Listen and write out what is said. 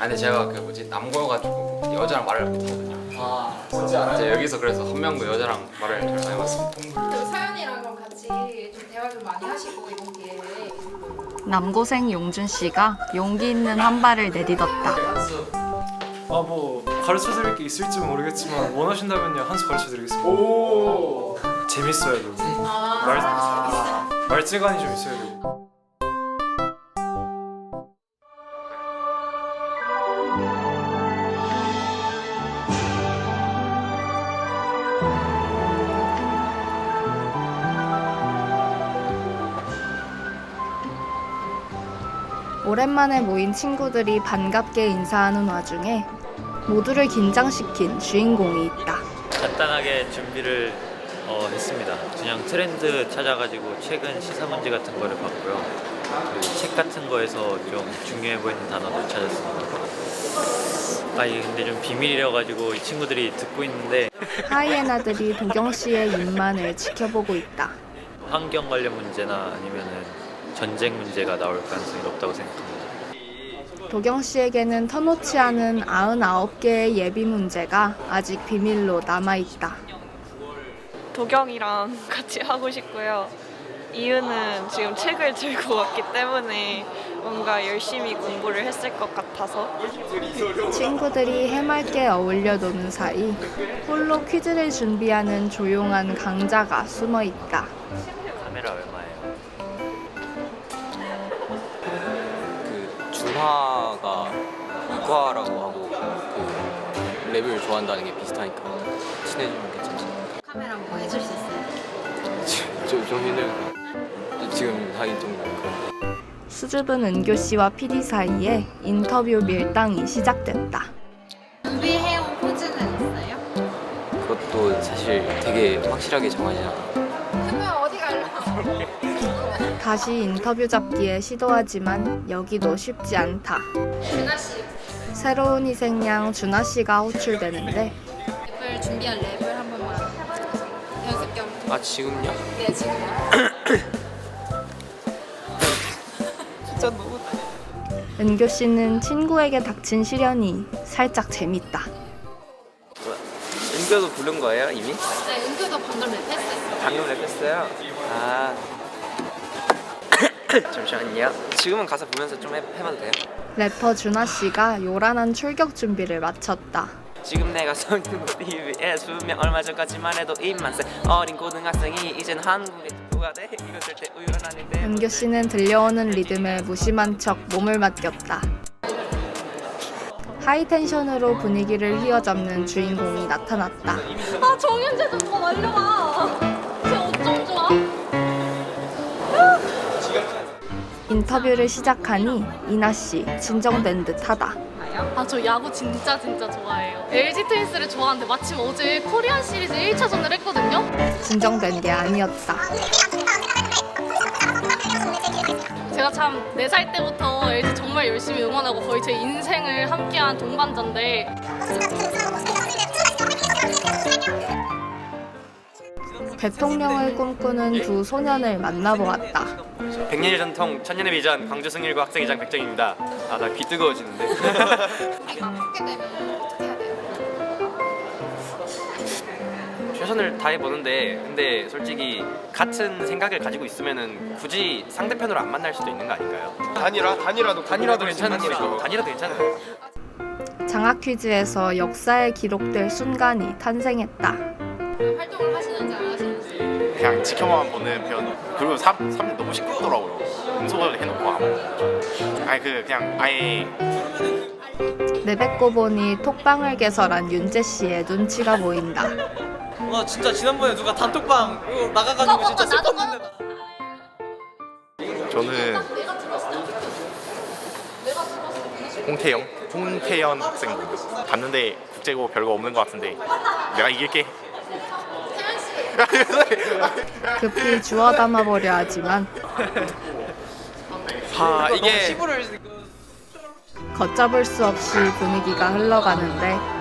근데 제가 그 뭐지 남고여가지고 여자랑 말을 못하거든요. 아 뭔지 알아요? 이제 여기서 그래서 한 명도 여자랑 말을 잘 안 해봤습니다. 그 사연이랑 그럼 같이 좀 대화 좀 많이 하시고 이번 기회에 남고생 용준 씨가 용기 있는 한 발을 내딛었다. 아뭐 가르쳐 드릴 게 있을지 모르겠지만 원하신다면요 한수 가르쳐 드리겠습니다. 오 재밌어야 되고 말 말재간이 좀 있어야 되고. 오랜만에 모인 친구들이 반갑게 인사하는 와중에 모두를 긴장시킨 주인공이 있다. 간단하게 준비를 어, 했습니다. 그냥 트렌드 찾아가지고 최근 시사 문제 같은 거를 봤고요. 그리고 책 같은 거에서 좀 중요해 보이는 단어들 찾았습니다. 아 이게 근데 좀 비밀이라 가지고 이 친구들이 듣고 있는데 하이에나들이 도경 씨의 입만을 지켜보고 있다. 환경 관련 문제나 아니면은 전쟁 문제가 나올 가능성이 높다고 생각합니다. 도경 씨에게는 터놓지 않은 99개의 예비 문제가 아직 비밀로 남아 있다. 도경이랑 같이 하고 싶고요. 이유는 지금 책을 들고 왔기 때문에 뭔가 열심히 공부를 했을 것 같아서 친구들이 해맑게 어울려 노는 사이 홀로 퀴즈를 준비하는 조용한 강자가 숨어 있다. 그 준화가 이과라고 하고 그 랩을 좋아한다는 게 비슷하니까 친해지면 괜찮지. 카메라 뭐 해줄 수 있어요? 좀, 좀 힘들고 지금 하기 좀 그런. 수줍은 은교 씨와 PD 사이에 인터뷰 밀당이 시작됐다. 준비해온 포즈는 있어요? 그것도 사실 되게 확실하게 정하지 않아. 그러면 어디 갈래? 다시 인터뷰 잡기에 시도하지만 여기도 쉽지 않다. 준하 씨 새로운 희생양 준하 씨가 호출되는데 랩을 준비한 랩을 한 번만 연습 겸. 아 지금요? 네 지금요. 은교 씨는 친구에게 닥친 시련이 살짝 재밌다. 은교도 부른 거예요 이미? 네 은규도 방금 랩했어요. 방금 랩했어요. 아 잠시만요. 지금은 가사 보면서 좀 해, 해봐도 돼요? 래퍼 준하 씨가 요란한 출격 준비를 마쳤다. 지금 내가 서 있는 TV에 수명 얼마 전까지만 해도 입만 세 어린 고등학생이 이젠 한국의 누가 돼? 이거 절대 우연은 아닌데 은교 씨는 들려오는 리듬에 무심한 척 몸을 맡겼다. 하이텐션으로 분위기를 휘어잡는 주인공이 나타났다. 아 정윤재 좀더 날려와. 인터뷰를 시작하니 이나 씨 진정된 듯하다. 아 저 야구 진짜 진짜 좋아해요. LG 트윈스를 좋아하는데 마침 어제 코리안 시리즈 1차전을 했거든요. 진정된 게 아니었다. 제가 참 4살 때부터 LG 정말 열심히 응원하고 거의 제 인생을 함께한 동반자인데 대통령을 꿈꾸는 두 소년을 만나보았다. 100년의 전통, 천년의 비전, 광주 승일고 학생회장 백정입니다. 아 나 귀 뜨거워지는데. 최선을 다해 보는데 근데 솔직히 같은 생각을 가지고 있으면은 굳이 상대편으로 안 만날 수도 있는 거 아닐까요? 단일화 단일화도 단이라도 괜찮으니까. 단이라도 괜찮아요. 장학 퀴즈에서 역사에 기록될 순간이 탄생했다. 활동을 그냥 지켜만 보는 편 그리고 사, 사람들이 너무 시끄럽더라고요. 음소거를 해놓고 아무 아니 그 그냥 아예. 내뱉고 보니 톡방을 개설한 윤재 씨의 눈치가 보인다. 와 진짜 지난번에 누가 단톡방 이거 나가가지고 진짜 슬펐는데 저는 홍태영 홍태연 학생 봤는데 국제고 별거 없는 것 같은데 내가 이길게 급히 주워 담아보려 하지만. 아 너무 이게 걷잡을 수 없이 분위기가 흘러가는데